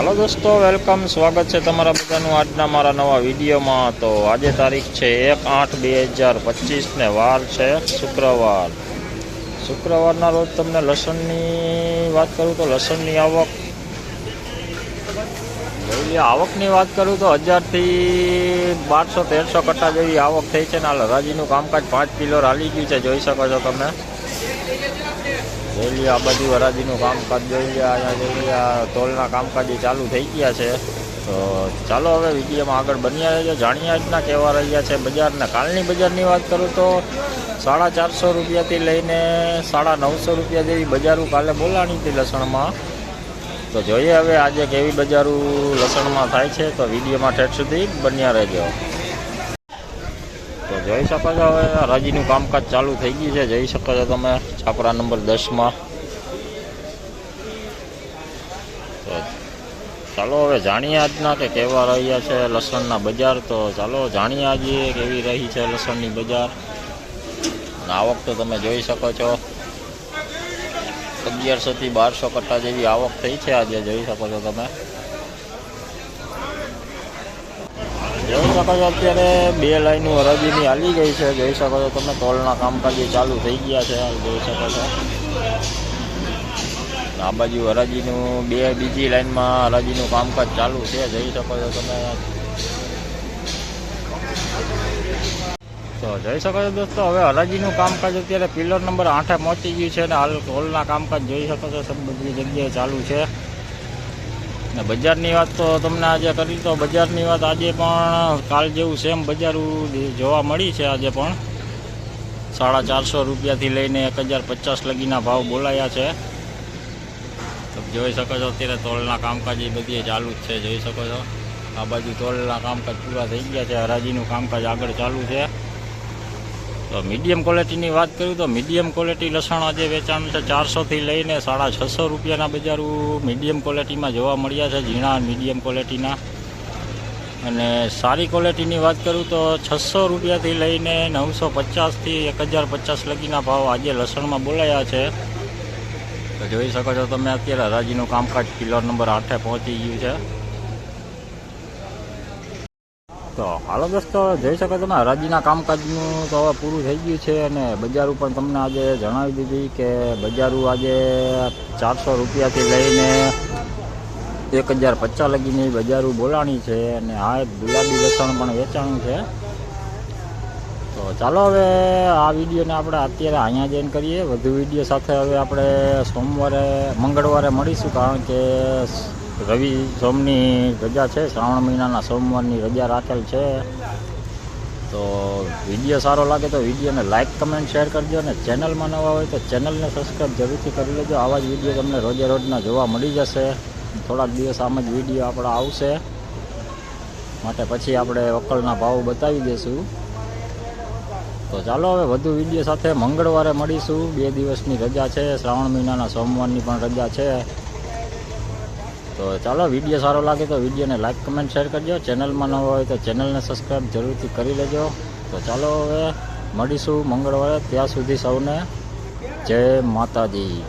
હાલો દોસ્તો, વેલકમ. સ્વાગત છે તમારા બધાનું આજના મારા નવા વિડીયોમાં. તો આજે તારીખ છે એક આઠ બે હજાર પચીસને વાર છે શુક્રવાર. શુક્રવારના રોજ તમને લસણની વાત કરું તો લસણની આવક આવકની વાત કરું તો હજારથી બારસો તેરસો કટ્ટા જેવી આવક થઈ છે ને હાલ હરાજીનું કામકાજ પાંચ કિલો રાલી ગયું છે, જોઈ શકો છો તમે. જોઈ આ બધી વરાદીનું કામકાજ જોઈ લ્યો અહીંયા જોઈ લ્યો આ ટોલના કામકાજ ચાલુ થઈ ગયા છે. તો ચાલો હવે વિડીયોમાં આગળ બન્યા રહેજો. જાણીએ આજના કહેવા રહ્યા છે બજારના કાલની બજારની વાત કરું તો સાડા ચારસો રૂપિયાથી લઈને સાડા નવસો રૂપિયા જેવી બજારો કાલે બોલાણી હતી લસણમાં. તો જોઈએ હવે આજે કેવી બજારું લસણમાં થાય છે. તો વિડીયોમાં ઠેઠ સુધી બન્યા રહેજો. જોઈ શકો છો હવે હરાજીનું કામકાજ ચાલુ થઈ ગયું છે. જોઈ શકો છો તમે છાપરા નંબર દસમાં. ચાલો હવે જાણીએ આજના કે કેવા રહ્યા છે લસણના બજાર. તો ચાલો જાણીએ આજે કેવી રહી છે લસણની બજાર. આવક તો તમે જોઈ શકો છો. અગિયારસોથી બારસો કટ્ટા જેવી આવક થઈ છે આજે. જોઈ શકો છો તમે. જોઈ શકો છો અત્યારે બે લાઈનો હરાજીની હાલી ગઈ છે. જોઈ શકો છો તમે ટોલના કામકાજ ચાલુ થઈ ગયા છે. જોઈ શકો છો આ બાજુ હરાજીનું, બે બીજી લાઈનમાં હરાજીનું કામકાજ ચાલુ છે. જોઈ શકો છો તમે તો જોઈ શકો છો દોસ્તો, હવે હરાજીનું કામકાજ અત્યારે પિલર નંબર આઠે પહોંચી ગયું છે અને હાલ ટોલના કામકાજ જોઈ શકો છો સબ બધી જગ્યાએ ચાલુ છે. ને બજારની વાત તો તમને આજે કરી તો બજારની વાત આજે પણ કાલ જેવું સેમ બજાર જોવા મળી છે આજે પણ. સાડા ચારસો રૂપિયાથી લઈને એક હજાર પચાસ લગીના ભાવ બોલાયા છે. તો જોઈ શકો છો અત્યારે તોલના કામકાજ એ બધી ચાલુ જ છે, જોઈ શકો છો. આ બાજુ તોલના કામકાજ પૂરા થઈ ગયા છે, હરાજીનું કામકાજ આગળ ચાલુ છે. તો મીડિયમ ક્વોલિટીની વાત કરું તો મીડિયમ ક્વોલિટી લસણ આજે વેચાણ છે ચારસોથી લઈને સાડા છસો રૂપિયાના બજારો મીડિયમ ક્વોલિટીમાં જોવા મળ્યા છે, ઝીણા મીડિયમ ક્વોલિટીના અને સારી ક્વોલિટીની વાત કરું તો છસો રૂપિયાથી લઈને નવસો પચાસથી એક હજાર પચાસ લગીના ભાવ આજે લસણમાં બોલાયા છે. તો જોઈ શકો છો તમે અત્યારે હરાજીનું કામકાજ કિલો નંબર આઠે પહોંચી ગયું છે. તો હાલો દોસ્તો જોઈ શકો તમે હરાજીના કામકાજનું તો હવે પૂરું થઈ ગયું છે અને બજારું પણ તમને આજે જણાવી દીધી કે બજારું આજે ચારસો રૂપિયાથી લઈને એક હજાર પચાસ લગીની બજારું બોલાણી છે અને આ ગુલાબી લસણ પણ વેચાણું છે. તો ચાલો હવે આ વિડીયોને આપણે અત્યારે અહીંયા જઈને કરીએ. વધુ વીડિયો સાથે હવે આપણે સોમવારે, મંગળવારે મળીશું કારણ કે રવિ સોમની રજા છે, શ્રાવણ મહિનાના સોમવારની રજા રાખેલ છે. તો વીડિયો સારો લાગે તો વિડીયોને લાઇક કમેન્ટ, શેર કરજો અને ચેનલમાં નવા હોય તો ચેનલને સબસ્ક્રાઈબ જરૂરથી કરી લેજો. આવા જ વીડિયો તમને રોજે રોજના જોવા મળી જશે. થોડાક દિવસ આમ જ વીડિયો આપણા આવશે. માટે પછી આપણે વકલના ભાવ બતાવી દઈશું તો ચાલો હવે વધુ વીડિયો સાથે મંગળવારે મળીશું. બે દિવસની રજા છે, શ્રાવણ મહિનાના સોમવારની પણ રજા છે. તો ચાલો વીડિયો સારો લાગે તો વિડીયોને લાઈક કમેન્ટ શેર કરજો. ચેનલમાં ન હોય તો ચેનલને સબસ્ક્રાઈબ જરૂરથી કરી લેજો. તો ચાલો હવે મળીશું મંગળવારે. ત્યાં સુધી સૌને જય માતાજી.